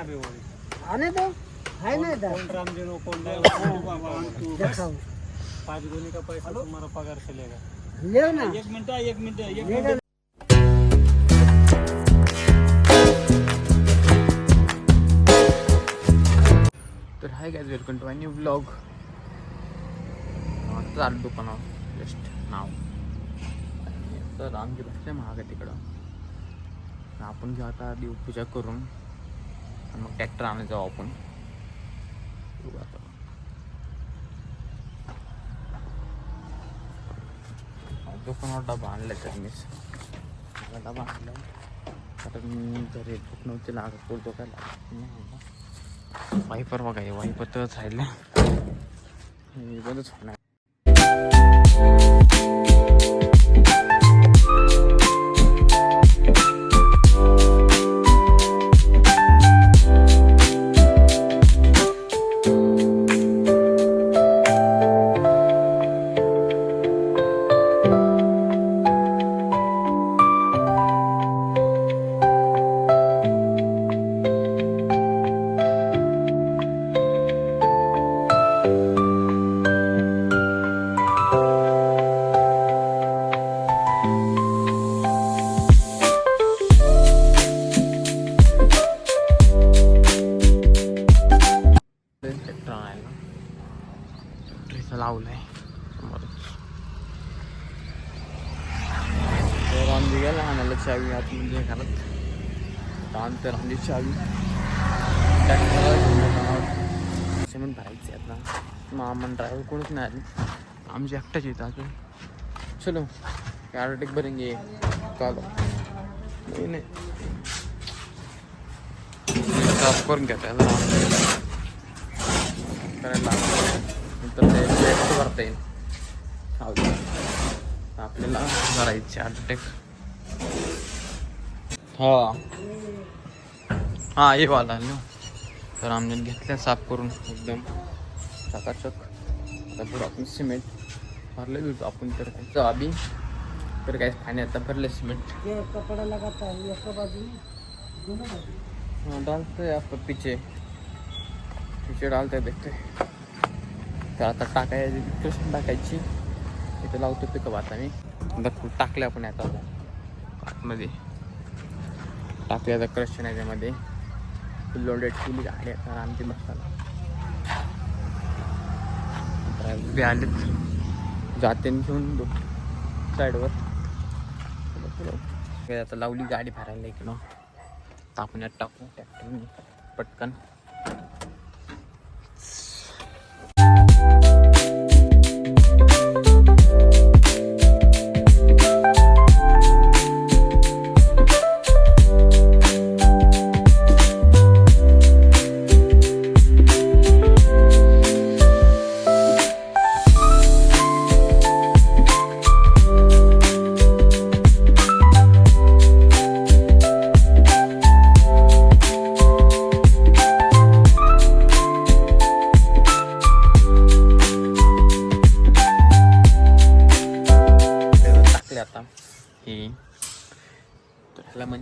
आने दो है ना इधर कौन रामजीरो कौन ड्राइवर तू बस. दिखाओ पाँच का पैसा तुम्हारा पगार चलेगा ले ना. एक मिनट एक मिनट एक मिनट. तर hi guys welcome to my new blog चालू दुकानावर जस्ट नाव तर आमची बसले महाग आहे तिकडं. आपण घेऊ आता देवपूजा करून. आणि मग ट्रॅक्टर आणत जाऊ आपण. दुकानावर डबा आणला तर मीच डबा आणला कारण घरी भूक नव्हती लागत बोलतो काय लागत नाही म्हणलं. वाईपर बघा हे वाईपर तरच राहिलं हे बंदच होणार. घरात आणतर आमची चावी। सिमेंट भरायचे आहेत आता मामन ड्रायव्हर कोणीच नाही आले. आमची एकटाच येतं अजून. चलो कार्टिक भरेंगे. चालो नाही नाही. साफ करून घ्या त्याला करायला नंतर ते पेस्ट भरता येईल. आपल्याला भरायचे अटॅक हा. हा हे वाला आलो तर आमने घेतल्या साफ करून एकदम. चकाचक आता पुढं आपण सिमेंट भरले देतो आपण तर काय चाबी तर काय पाण्यात भरले सिमेंट. ये कपड़ा लगाता है एक बाजू में दोनों बाजू हाँ डालते हैं आप पीछे पीछे डालते हैं देखते तर आता टाकाय कृष्ण टाकायची. इथे लावतो पिकअप आता मी दखू टाकले आपण आता. आतमध्ये. टाकले क्रश याच्यामध्ये फुल लोडेड केली गाडी आता आमची मसाला उभे जाते घेऊन दो साईडवर आता लावली गाडी भरायला इकडं. तापण्यात टाकू टॅक्टरने पटकन.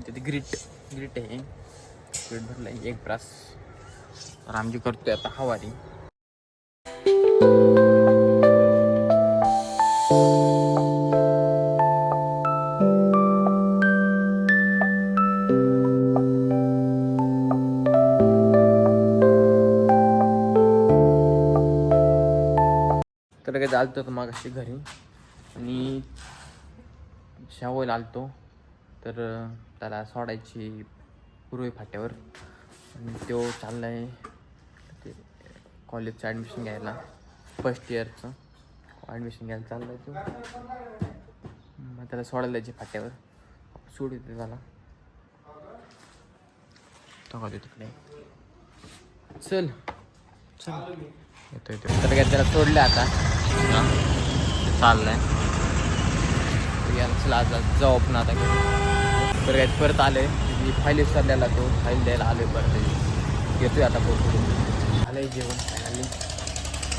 म्हणते ते ग्रीट ग्रीट आहे. ग्रीट भरला एक ब्रास रामजी करतोय आता हवारी. तर काय आलतो तर मग अशी घरी. आणि शावल आलतो. तर त्याला सोडायची पूर्वी फाट्यावर. आणि तो चाललाय ते कॉलेजचं ॲडमिशन घ्यायला. फर्स्ट इयरचं ॲडमिशन घ्यायला चाललाय तो. मग त्याला सोडायला जे फाट्यावर. सोड येते त्याला. तो का तिकडे. चल. चल. येतो येतो तर काय त्याला सोडलं आता. चाललं आहे चाललंय. चला आज जाऊ आपण आता. तर काय परत आले मी फाईल विसरलेला तो फाईल द्यायला आलोय परत. त्याची. येतोय आता पोहोचून आलंय जेवण फायनली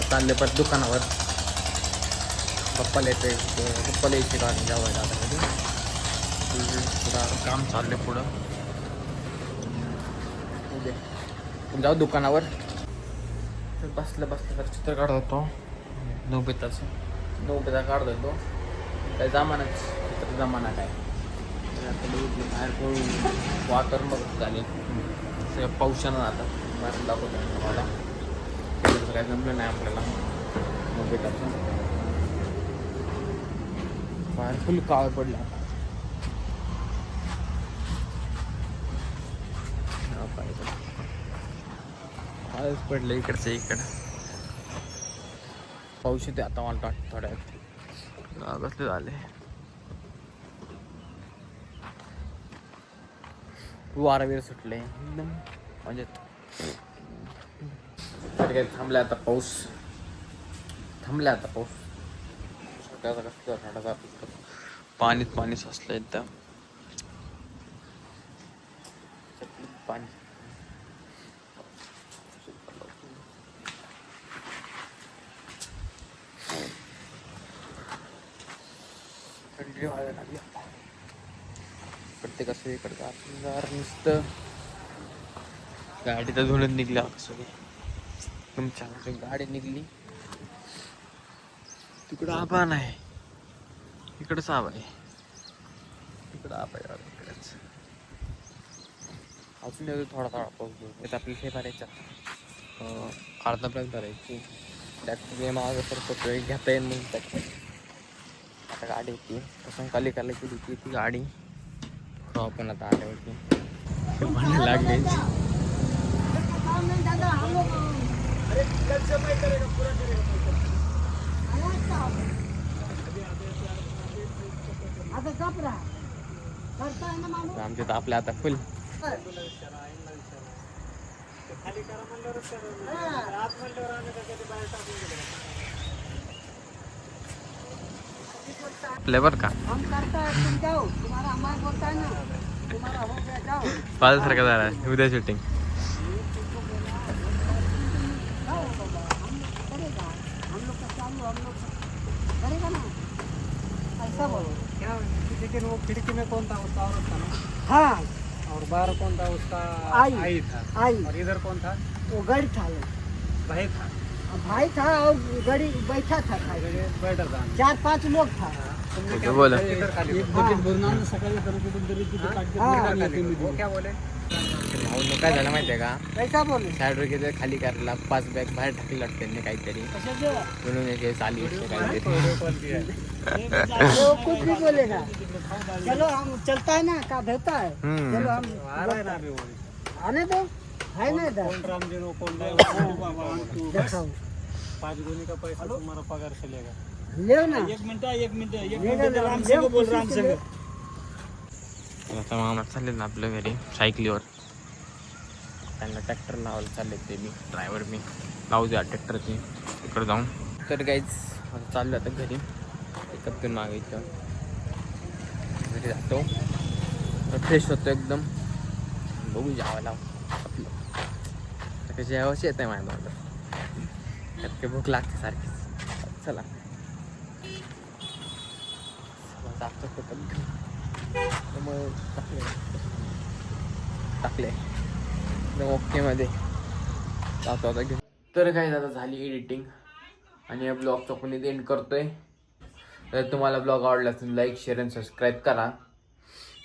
चालले परत दुकानावर. पप्पाला येतोय. पप्पाला यायचे कारण जेवायला आता कधी पुढं काम चाललंय पुढं. उद्या. जाऊ दुकानावर. तर बसलं बसलं तर चित्र काढत होतो. नऊ पिताचं नऊ पिता काढत होतो. काय जमानाच. चित्र जमाना काय. बाहेर पडून वातावरण बघत झाले. सगळ्या पावसानं आता बाहेर दाखवतो मला काय जमलं नाही आपल्याला. नऊ पिताचं बाहेर फुल काळ पडला पाहिजे. काळच पडलं. इकडचं इकडं. पाऊस येते आता मला वाटतं थोड्या कसले झाले? वारा सुटले. एकदम म्हणजे काही थांबला आता पाऊस. थांबला आता पाऊस. सकाळचा कसला थोडासा पाणीच पाणी साचलं एकदम. पाणी. थंडी व्हायला लागली. आता प्रत्येकाचं इकडं गार नुसतं गाडी तर धुळून निघली. छान अशी गाडी निघली. तिकडं आबा नाही. इकडंच आबा आहे. तिकडं आबा आहे इकडंच. अजून येतो थोडा थोडा पाऊस येत आपल्याला हे भरायचं अर्धा पर्यंत भरायची. ट्रॅक्टर मागं तर वेळ घेता येईल मग ट्रॅक्टर आता गाडी येते तसं खाली खाली केली ती ती गाडी. हो आपण आता आल्यावरती. लागले. आता आमच्या तर आपल्या आता फुल आपल्या बरं का हम करता है हम लोग करेगा ना ऐसा बोलो क्या लेकिन वो खिड़की में कौन था उसका औरत था ना हाँ और बाहर कौन था उसका? आई। आई था। आई। और इधर कौन था? वो गड़ी था भाई था। भाई था और गड़ी बैठा था बैठा चार पाँच लोग था। तुमने तो क्या बोला। किधर खाली हाँ वो क्या बोले भाऊ काय झालं माहितीये का कैसा बोले साईड वगैरे खाली करायला पाच बॅग बाहेर टाकली वाटतं त्यांनी काहीतरी कैसे म्हणून एक चाली काहीतरी कॉल किया वो कुछ भी बोलेगा चलो हम चलता है ना का भेता है हम्म। चलो हम आ रहा है ना अभी वो आने दो है ना इधर कौन राम जी कौन नहीं देखो पाँच गोनी का पैसा तुम्हारा पगार चलेगा ले ना. एक मिनट एक मिनट एक मिनिट, राम संग बोल, राम संग. आता मामा चालले ना आपल्या घरी सायकलीवर. त्यांना ट्रॅक्टर लावायला चालले ते मी ड्रायव्हर मी. लावू द्या ट्रॅक्टर ते तिकडे जाऊन. तर काहीच आता चाललो आता घरी. पिकअप घेऊन मागायचं घरी जातो. तर फ्रेश होतो एकदम. बघू जेवायला आपलं. तर जेवायची येत आहे माझ्या तोंडात त्यात काही भूक लागते सारखीच. चला. पिकअप घेऊन त्यामुळे टाकले. टाकले. एकदम ओके मध्ये. जातो आता घेऊन. तर काय आता झाली एडिटिंग आणि या ब्लॉगचा पण इथे एंड करतोय. तर तुम्हाला ब्लॉग आवडला असेल लाईक शेअर आणि सबस्क्राईब करा.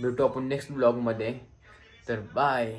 भेटू आपण नेक्स्ट ब्लॉगमध्ये तर बाय